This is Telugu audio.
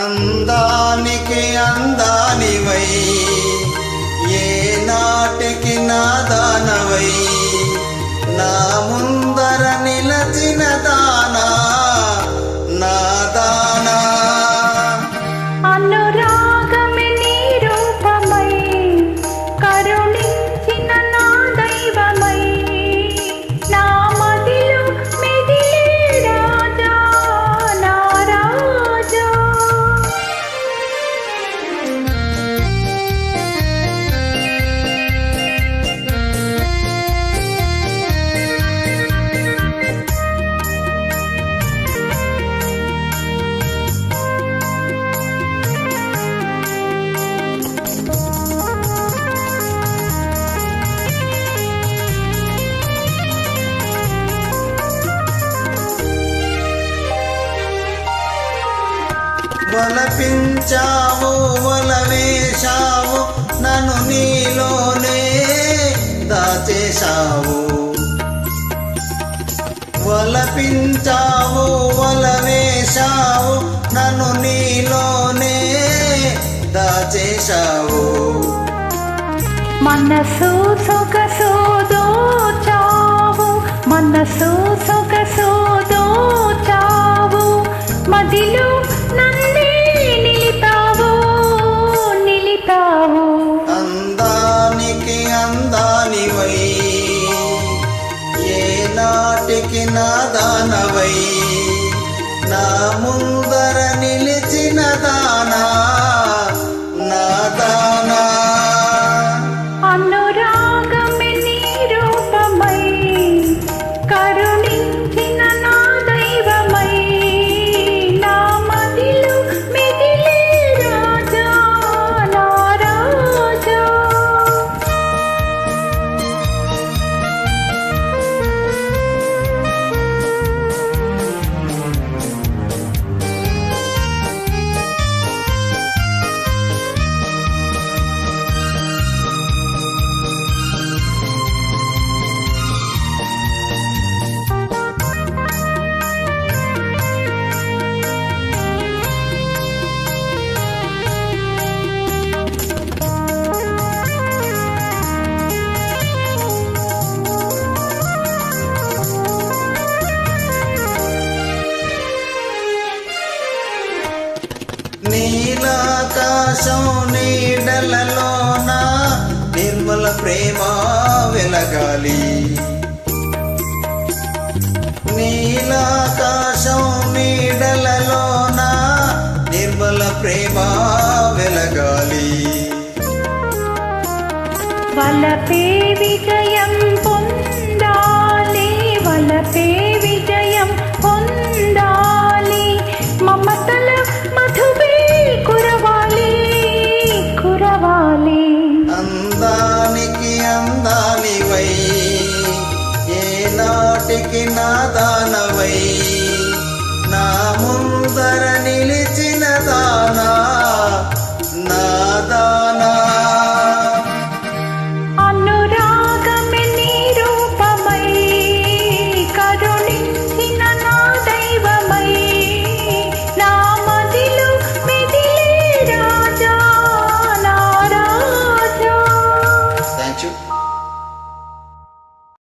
అందానికి అందానివై ఏ నాటికి నాదానవై వలపించావు వలవేశావు నన్ను నీలోనే దాచేశావు. వలపించావు వలవేశావు నన్ను నీలోనే దాచేశావు. మనసు సొగసు దోచావు మనసు సొగసు దోచావు మదిలో నాటికి నాదానవై నా ముందర నిలిచిన దా నీలాకాశం నీడలలోన నిర్మల ప్రేమ వెలగాలి. నీలాకాశం నీడలలోన నిర్మల ప్రేమ వెలగాలి. వలపే నాటికి నా దానవై నా ముందర నిలిచి